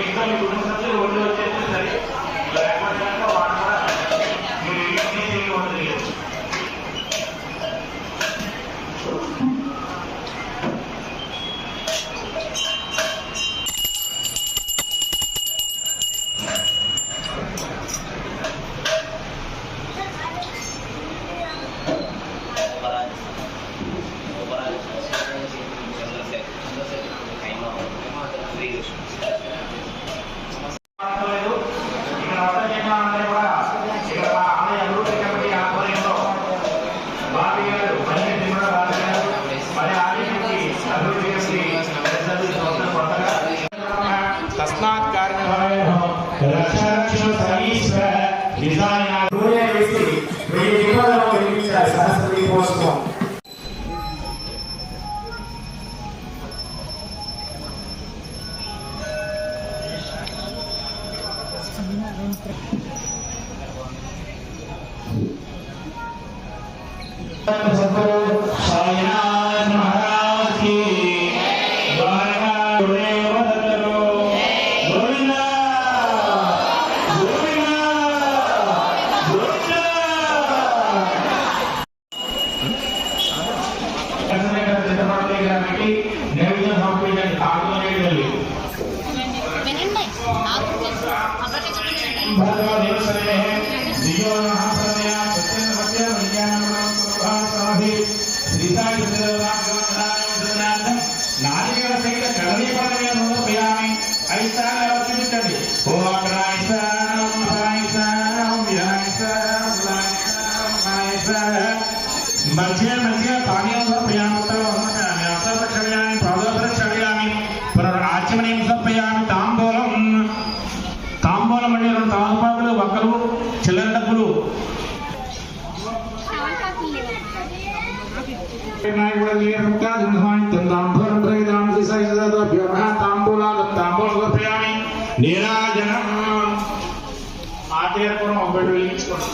Exam మీ కుటుంబ ఒళ్ళు వచ్చేస్తే సరే తస్మాత్ కార్యనిర్వహణ రక్షరక్షణ సర్వీశ్వర డిజైన్ వేసి వెయ్యి దీపాలను వెలిగించారు సరస్వతి మహోత్సవం सद्गुरु చూపించండి ఓం అగ్రాయిస్తానం పానీయం సమర్పయామి ఉత్తరవహమకామి అసర్వక్షయామి పునరాచమనీయం సమర్పయామి తాంబూలం తాంబూలం అంటే రెండు తాంబాకులు ఒక్కరు చిల్లర డబ్బులు నీరాజనం ఆచార్యపురం ఒకటి వెలిగించుకోండి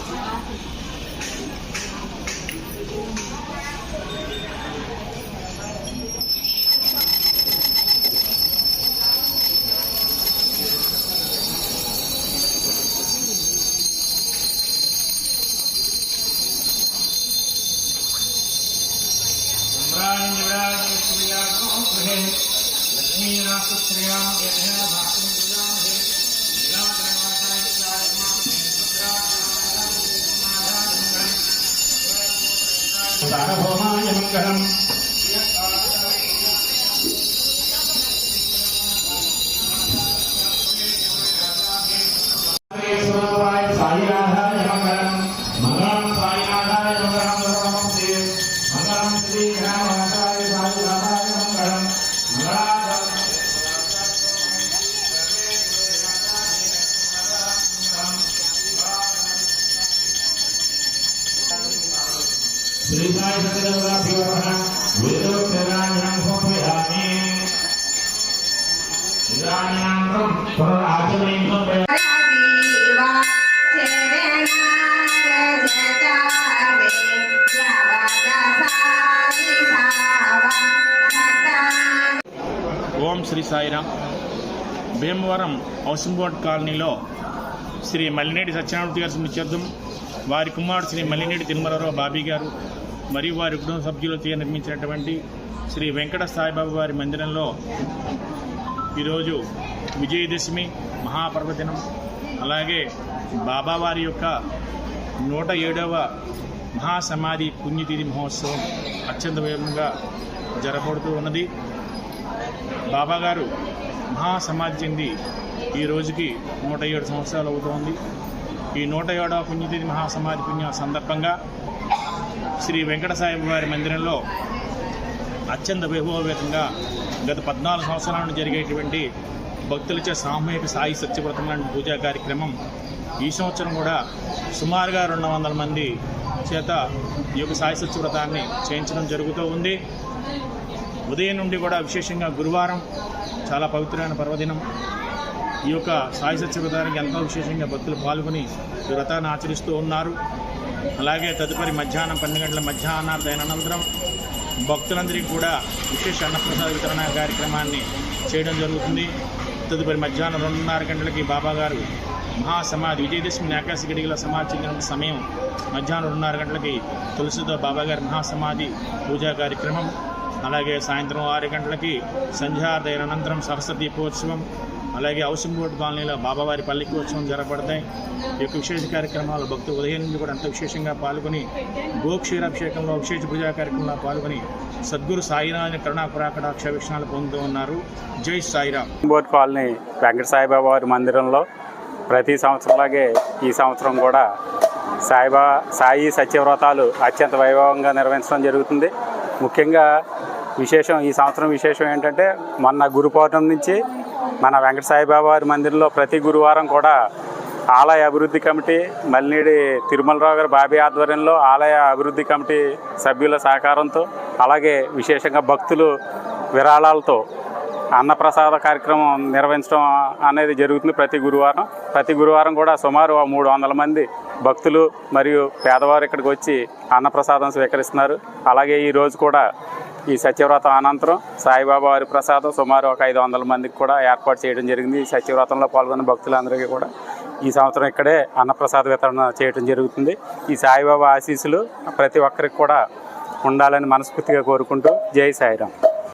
సార్వభౌమాయ സാർവഭൗമായ മംഗളം ఓం శ్రీ సాయిరామ్. భీమవరం హౌసింగ్ బోర్డ్ కాలనీలో శ్రీ మల్లినేటి సత్యనారాయణ గారి స్మృత్యర్థం వారి కుమారుడు శ్రీ మల్లినేటి తిరుమలరావు బాబీ గారు మరియు వారి కుటుంబ సభ్యులతో నిర్మించినటువంటి శ్రీ వెంకట సాయిబాబా వారి మందిరంలో ఈరోజు విజయదశమి మహాపర్వదినం అలాగే బాబావారి యొక్క నూట ఏడవ మహాసమాధి పుణ్యతిథి మహోత్సవం అత్యంత వేగంగా జరపడుతూ ఉన్నది. బాబాగారు మహాసమాధి చెంది ఈ రోజుకి నూట ఏడు సంవత్సరాలు అవుతోంది. ఈ నూట ఏడవ పుణ్యతిథి మహాసమాధి పుణ్య సందర్భంగా శ్రీ వెంకట వారి మందిరంలో అత్యంత వైభవవేతంగా గత పద్నాలుగు సంవత్సరాల నుండి జరిగేటువంటి భక్తులచే సామూహిక సాయి సత్యవ్రతం లాంటి పూజా కార్యక్రమం ఈ సంవత్సరం కూడా సుమారుగా రెండు వందల మంది చేత ఈ యొక్క సాయి సత్యవ్రతాన్ని చేయించడం జరుగుతూ ఉంది. ఉదయం నుండి కూడా విశేషంగా గురువారం చాలా పవిత్రమైన పర్వదినం. ఈ యొక్క సాయి సత్యవ్రతానికి ఎంతో విశేషంగా భక్తులు పాల్గొని వ్రతాన్ని ఆచరిస్తూ ఉన్నారు. అలాగే తదుపరి మధ్యాహ్నం పన్నెండు గంటల మధ్యాహ్నార్థ అనంతరం భక్తులందరికీ కూడా విశేష అన్నప్రసాద వితరణ కార్యక్రమాన్ని చేయడం జరుగుతుంది. తదుపరి మధ్యాహ్నం రెండున్నర గంటలకి బాబాగారు మహాసమాధి విజయదశమి ఆకాశ గడిగల చెందిన సమయం మధ్యాహ్నం రెండున్నర గంటలకి తులసితో బాబాగారి మహాసమాధి పూజా కార్యక్రమం అలాగే సాయంత్రం ఆరు గంటలకి సంధ్యాదయ అనంతరం సరస్వతి దీపోత్సవం అలాగే హౌసింగ్ కాలనీలో బాబావారి పల్లికి ఉత్సవం జరగబడతాయి. ఈ యొక్క విశేష కార్యక్రమాలు భక్తులు ఉదయం నుంచి కూడా అంత విశేషంగా పాల్గొని గోక్షీరాభిషేకంలో విశేష పూజా కార్యక్రమంలో పాల్గొని సద్గురు సాయినాథ్ కరుణాపురాకటాక్ష వీక్షణాలు పొందుతూ ఉన్నారు. జై సాయిరామ్. బోర్డు కాలనీ వెంకట సాయిబాబా వారి మందిరంలో ప్రతి సంవత్సరంలాగే ఈ సంవత్సరం కూడా సాయిబా సాయి సత్యవ్రతాలు అత్యంత వైభవంగా నిర్వహించడం జరుగుతుంది. ముఖ్యంగా విశేషం ఈ సంవత్సరం విశేషం ఏంటంటే మొన్న గురు పౌర్ణమి నుంచి మన వెంకట సాయిబాబా వారి మందిరంలో ప్రతి గురువారం కూడా ఆలయ అభివృద్ధి కమిటీ మల్లినేడి తిరుమలరావు గారి బాబీ ఆధ్వర్యంలో ఆలయ అభివృద్ధి కమిటీ సభ్యుల సహకారంతో అలాగే విశేషంగా భక్తులు విరాళాలతో అన్నప్రసాద కార్యక్రమం నిర్వహించడం అనేది జరుగుతుంది ప్రతి గురువారం. ప్రతి గురువారం కూడా సుమారు మూడు వందల మంది భక్తులు మరియు పేదవారు ఇక్కడికి వచ్చి అన్నప్రసాదం స్వీకరిస్తున్నారు. అలాగే ఈరోజు కూడా ఈ సత్యవ్రతం అనంతరం సాయిబాబా వారి ప్రసాదం సుమారు ఒక ఐదు వందల మందికి కూడా ఏర్పాటు చేయడం జరిగింది. ఈ సత్యవ్రతంలో పాల్గొన్న భక్తులందరికీ కూడా ఈ సంవత్సరం ఇక్కడే అన్నప్రసాద వితరణ చేయడం జరుగుతుంది. ఈ సాయిబాబా ఆశీస్సులు ప్రతి ఒక్కరికి కూడా ఉండాలని మనస్ఫూర్తిగా కోరుకుంటూ జై సాయిరాం